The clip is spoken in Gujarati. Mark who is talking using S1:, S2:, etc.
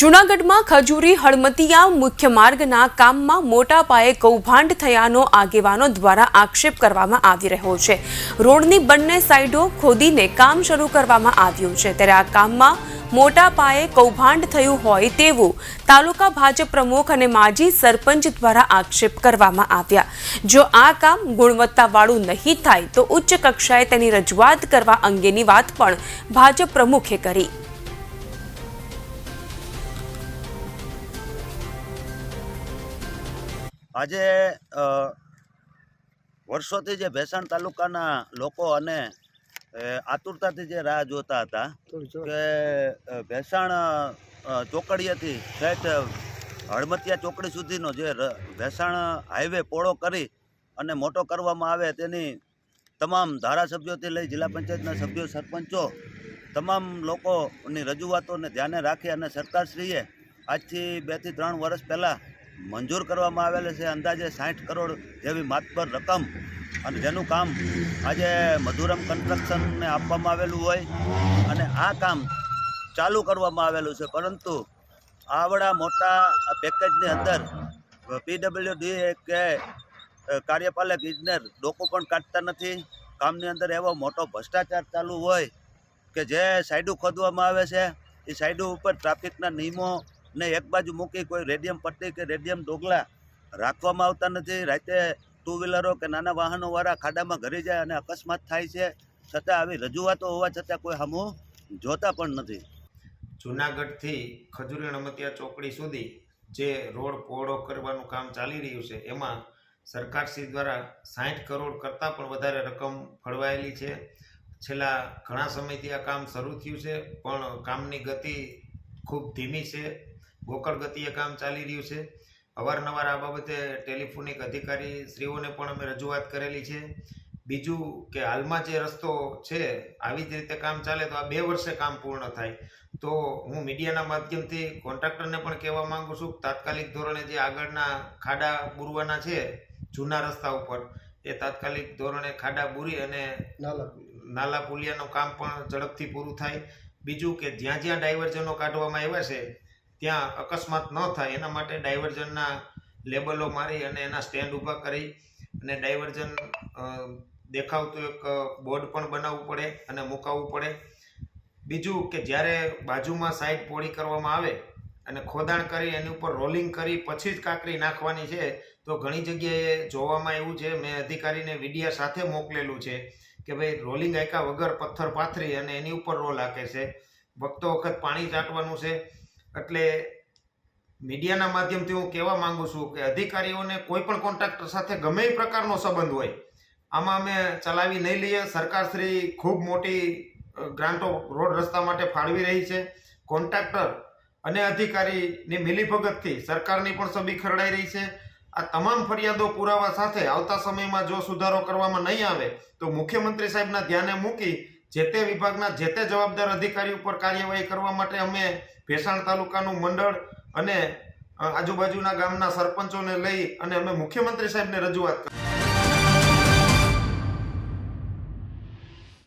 S1: જૂનાગઢમાં ખજૂરી, હળમતિયા મુખ્ય માર્ગના કામમાં મોટા પાયે કૌભાંડ થયાનો આગેવાનો દ્વારા આક્ષેપ કરવામાં આવી રહ્યો છે. રોડની બંને સાઈડો ખોદીને કામ શરૂ કરવામાં આવ્યું છે. ત્યારે આ કામમાં મોટા પાયે કૌભાંડ થયું હોય તેવું તાલુકા ભાજપ પ્રમુખ અને માજી સરપંચ દ્વારા આક્ષેપ કરવામાં આવ્યા. જો આ કામ ગુણવત્તાવાળું નહીં થાય તો ઉચ્ચ કક્ષાએ તેની રજૂઆત કરવા અંગેની વાત પણ ભાજપ પ્રમુખે કરી.
S2: આજે વર્ષોથી જે ભેસાણ તાલુકાના લોકો અને આતુરતાથી જે રાહ જોતા હતા કે ભેસાણ ચોકડીએથી ઠેઠ હળમતિયા ચોકડી સુધીનો જે ભેસાણ હાઈવે પોળો કરી અને મોટો કરવામાં આવે તેની તમામ ધારાસભ્યોથી લઈ જિલ્લા પંચાયતના સભ્યો સરપંચો તમામ લોકોની રજૂઆતોને ધ્યાને રાખી અને સરકારશ્રીએ આજથી બેથી ત્રણ વર્ષ પહેલાં મંજૂર કરવામાં આવેલ છે, અંદાજે સાઠ કરોડ જેવી માતબર રકમ. અને જેનું કામ આજે મધુરમ કન્સ્ટ્રક્શનને આપવામાં આવેલું હોય અને આ કામ ચાલુ કરવામાં આવેલું છે. પરંતુ આવડા મોટા પેકેજની અંદર પીડબ્લ્યુડી કે કાર્યપાલક ઇજનેર ડોકો પણ કાઢતા નથી. કામની અંદર એવો મોટો ભ્રષ્ટાચાર ચાલુ હોય કે જે સાઈડો ખોદવામાં આવે છે, એ સાઈડો ઉપર ટ્રાફિકના નિયમો ને એક બાજુ મૂકી કોઈ રેડિયમ પટ્ટી કે રેડિયમ ડોગલા રાખવામાં આવતા નથી. રાતે ટુ વ્હીલરો કે નાના વાહનોવાળા ખાડામાં ઘરી જાય અને અકસ્માત થાય છે. છતાં આવી રજૂઆતો હોવા છતાં કોઈ હમું જોતા પણ નથી.
S3: જુનાગઢથી ખજૂરી રમતિયા ચોકડી સુધી જે રોડ પહોળો કરવાનું કામ ચાલી રહ્યું છે, એમાં સરકારશ્રી દ્વારા સાઠ કરોડ કરતાં પણ વધારે રકમ ફળવાયેલી છે. છેલ્લા ઘણા સમયથી આ કામ શરૂ થયું છે, પણ કામની ગતિ ખૂબ ધીમી છે. ગોકળ ગતિએ કામ ચાલી રહ્યું છે. અવારનવાર આ બાબતે ટેલિફોનિક અધિકારી શ્રીઓને પણ અમે રજૂઆત કરેલી છે. બીજું કે હાલમાં જે રસ્તો છે આવી જ રીતે કામ ચાલે તો આ બે વર્ષે કામ પૂર્ણ થાય. તો હું મીડિયાના માધ્યમથી કોન્ટ્રાક્ટરને પણ કહેવા માંગુ છું તાત્કાલિક ધોરણે જે આગળના ખાડા બુરવાના છે જૂના રસ્તા ઉપર એ તાત્કાલિક ધોરણે ખાડા બુરી અને નાલા પુલિયાનું કામ પણ ઝડપથી પૂરું થાય. બીજું કે જ્યાં જ્યાં ડાયવર્જનો કાઢવામાં આવ્યા છે ત્યાં અકસ્માત ન થાય. એના માટે ડાયવર્ઝનના લેબલો મારી અને એના સ્ટેન્ડ ઊભા કરી અને ડાયવર્ઝન દેખાવતું એક બોર્ડ પણ બનાવવું પડે અને મુકાવવું પડે. બીજું કે જ્યારે બાજુમાં સાઈડ પોળી કરવામાં આવે અને ખોદાણ કરી, એની ઉપર રોલિંગ કરી, પછી જ કાંકરી નાખવાની છે, તો ઘણી જગ્યાએ જોવામાં એવું છે, મેં અધિકારીને વિડીયા સાથે મોકલેલું છે કે ભાઈ રોલિંગ આયકા વગર પથ્થર પાથરી અને એની ઉપર રોલ હાકે છે. વખતો વખત પાણી ચાટવાનું છે. એટલે મીડિયાના માધ્યમથી હું કહેવા માંગુ છું કે અધિકારીઓને કોઈ પણ કોન્ટ્રાક્ટર સાથે ગમે એ પ્રકારનો સંબંધ હોય, આમાં અમે ચલાવી નહીં લઈએ. સરકારશ્રી ખૂબ મોટી ગ્રાન્ટો રોડ રસ્તા માટે ફાળવી રહી છે. કોન્ટ્રાક્ટર અને અધિકારીની મિલીભગતથી સરકારની પણ છબી ખરડાઈ રહી છે. આ તમામ ફરિયાદો પુરાવા સાથે આવતા સમયમાં જો સુધારો કરવામાં નહીં આવે, તો મુખ્યમંત્રી સાહેબના ધ્યાને મૂકી જે તે વિભાગના જે તે જવાબદાર અધિકારી ઉપર કાર્યવાહી કરવા માટે અમે ભેસાણ તાલુકાનું મંડળ અને આજુબાજુના ગામના સરપંચોને લઈ અને અમે મુખ્યમંત્રી સાહેબને રજૂઆત કરી.